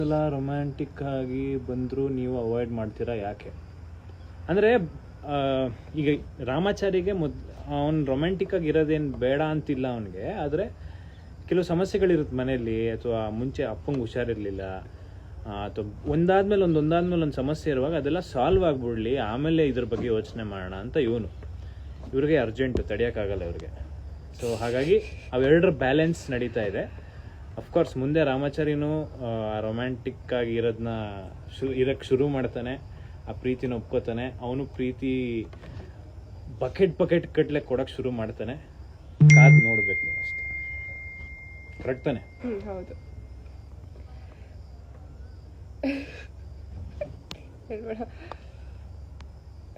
ಸಲ ರೊಮ್ಯಾಂಟಿಕ್ ಆಗಿ ಬಂದರೂ ನೀವು ಅವಾಯ್ಡ್ ಮಾಡ್ತೀರಾ ಯಾಕೆ? ಅಂದರೆ ಈಗ ರಾಮಾಚಾರಿಗೆ ಮೊದ್, ಅವ್ನು ರೊಮ್ಯಾಂಟಿಕ್ ಆಗಿ ಇರೋದೇನು ಬೇಡ ಅಂತಿಲ್ಲ ಅವನಿಗೆ, ಆದರೆ ಕೆಲವು ಸಮಸ್ಯೆಗಳಿರುತ್ತೆ ಮನೆಯಲ್ಲಿ, ಅಥವಾ ಮುಂಚೆ ಅಪ್ಪಂಗೆ ಹುಷಾರಿರಲಿಲ್ಲ ಅಥವಾ ಒಂದಾದ್ಮೇಲೆ ಒಂದು ಒಂದಾದ್ಮೇಲೆ ಒಂದು ಸಮಸ್ಯೆ ಇರುವಾಗ ಅದೆಲ್ಲ ಸಾಲ್ವ್ ಆಗಿಬಿಡ್ಲಿ, ಆಮೇಲೆ ಇದ್ರ ಬಗ್ಗೆ ಯೋಚನೆ ಮಾಡೋಣ ಅಂತ ಇವನು. ಇವ್ರಿಗೆ ಅರ್ಜೆಂಟು ತಡೆಯೋಕ್ಕಾಗಲ್ಲ ಇವ್ರಿಗೆ. ಸೊ ಹಾಗಾಗಿ ಅವೆರಡರ ಬ್ಯಾಲೆನ್ಸ್ ನಡೀತಾ ಇದೆ. ಅಫ್ಕೋರ್ಸ್ ಮುಂದೆ ರಾಮಾಚಾರಿನೂ ರೊಮ್ಯಾಂಟಿಕ್ ಆಗಿ ಇರೋದನ್ನ ಶು ಇರೋಕ್ಕೆ ಶುರು ಮಾಡ್ತಾನೆ. ಆ ಪ್ರೀತಿನ ಒಪ್ಕೋತಾನೆ. ಅವನು ಪ್ರೀತಿ ಬಕೆಟ್ ಬಕೆಟ್ ಕಟ್ಲೆ ಕೊಡೋಕ್ಕೆ ಶುರು ಮಾಡ್ತಾನೆ. ಕಾದ್ ನೋಡ್ಬೇಕು ನೀವು ಅಷ್ಟೇ. ಕರೆಕ್ಟ್ ತಾನೆ? ಹೌದು.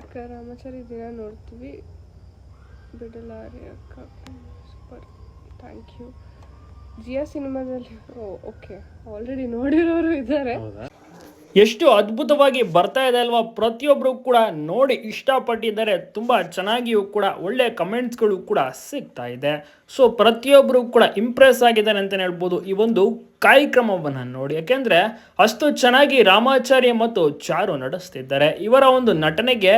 ಅಕ್ಕ, ರಾಮಾಚಾರಿ ದಿನ ನೋಡ್ತೀವಿ. ಬಿಡಲಾರಿ ಅಕ್ಕ ಸೂಪರ್ ಥ್ಯಾಂಕ್ ಯು ಜಿಯಾ ಸಿನಿಮಾದಲ್ಲಿ? ಓಕೆ ಆಲ್ರೆಡಿ ನೋಡಿರೋರು ಇದ್ದಾರೆ. ಎಷ್ಟು ಅದ್ಭುತವಾಗಿ ಬರ್ತಾ ಇದೆ ಅಲ್ವಾ? ಪ್ರತಿಯೊಬ್ಬರು ಕೂಡ ನೋಡಿ ಇಷ್ಟಪಟ್ಟಿದ್ದಾರೆ. ತುಂಬ ಚೆನ್ನಾಗಿಯೂ ಕೂಡ ಒಳ್ಳೆ ಕಮೆಂಟ್ಸ್ಗಳು ಕೂಡ ಸಿಗ್ತಾ ಇದೆ. ಸೊ ಪ್ರತಿಯೊಬ್ಬರು ಕೂಡ ಇಂಪ್ರೆಸ್ ಆಗಿದ್ದಾರೆ ಅಂತಲೇ ಹೇಳ್ಬೋದು. ಈ ಒಂದು ಕಾರ್ಯಕ್ರಮವನ್ನು ನೋಡಿ. ಯಾಕೆಂದರೆ ಅಷ್ಟು ಚೆನ್ನಾಗಿ ರಾಮಾಚಾರ್ಯ ಮತ್ತು ಚಾರು ನಡೆಸ್ತಿದ್ದಾರೆ. ಇವರ ಒಂದು ನಟನೆಗೆ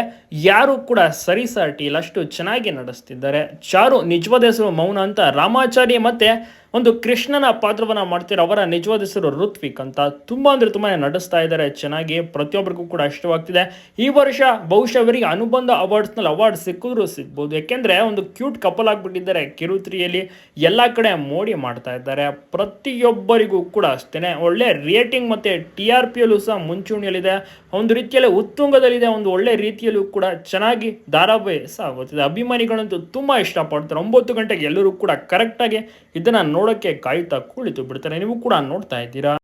ಯಾರು ಕೂಡ ಸರಿಸಾಟಿ ಇಲ್ಲ ಅಷ್ಟು ಚೆನ್ನಾಗಿ ನಡೆಸ್ತಿದ್ದಾರೆ. ಚಾರು ನಿಜವಾದ ಹೆಸರು, ಮೌನ ಅಂತ ರಾಮಾಚಾರ್ಯ ಮತ್ತೆ ಒಂದು ಕೃಷ್ಣನ ಪಾತ್ರವನ್ನು ಮಾಡ್ತಿರೋ ಅವರ ನಿಜವಾದ ಹೆಸರು ಋತ್ವಿಕ್ ಅಂತ ತುಂಬ ಅಂದರೆ ತುಂಬಾ ನಡೆಸ್ತಾ ಇದ್ದಾರೆ. ಚೆನ್ನಾಗಿ ಪ್ರತಿಯೊಬ್ಬರಿಗೂ ಕೂಡ ಇಷ್ಟವಾಗ್ತಿದೆ. ಈ ವರ್ಷ ಬಹುಶಃ ಅವರಿಗೆ ಅನುಬಂಧ ಅವಾರ್ಡ್ಸ್ನಲ್ಲಿ ಅವಾರ್ಡ್ ಸಿಕ್ಕಿದ್ರು ಸಿಗ್ಬೋದು. ಯಾಕೆಂದರೆ ಒಂದು ಕ್ಯೂಟ್ ಕಪಲ್ ಆಗಿಬಿಟ್ಟಿದ್ದಾರೆ. ಕಿರುತ್ರಿಯಲ್ಲಿ ಎಲ್ಲ ಕಡೆ ಮೋಡಿ ಮಾಡ್ತಾ ಇದ್ದಾರೆ. ಪ್ರತಿಯೊಬ್ಬರಿಗೂ ಕೂಡ ಅಷ್ಟೇ ಒಳ್ಳೆ ರೇಟಿಂಗ್ ಮತ್ತೆ ಟಿ ಆರ್ ಪಿಯಲ್ಲೂ ಸಹ ಮುಂಚೂಣಿಯಲ್ಲಿದೆ. ಒಂದು ರೀತಿಯಲ್ಲಿ ಉತ್ತುಂಗದಲ್ಲಿದೆ. ಒಂದು ಒಳ್ಳೆ ರೀತಿಯಲ್ಲೂ ಕೂಡ ಚೆನ್ನಾಗಿ ಧಾರಾವಾಹಿ ಸಹ ಆಗುತ್ತಿದೆ. ಅಭಿಮಾನಿಗಳಂತೂ ತುಂಬಾ ಇಷ್ಟಪಡ್ತಾರೆ. ಒಂಬತ್ತು ಗಂಟೆಗೆ ಎಲ್ಲರೂ ಕೂಡ ಕರೆಕ್ಟಾಗಿ ಇದನ್ನ ನೋಡೋಕ್ಕೆ ಕಾಯುತ್ತಾ ಕುಳಿತು ಬಿಡ್ತಾರೆ ನೀವು ಕೂಡ ನೋಡ್ತಾ ಇದ್ದೀರಾ?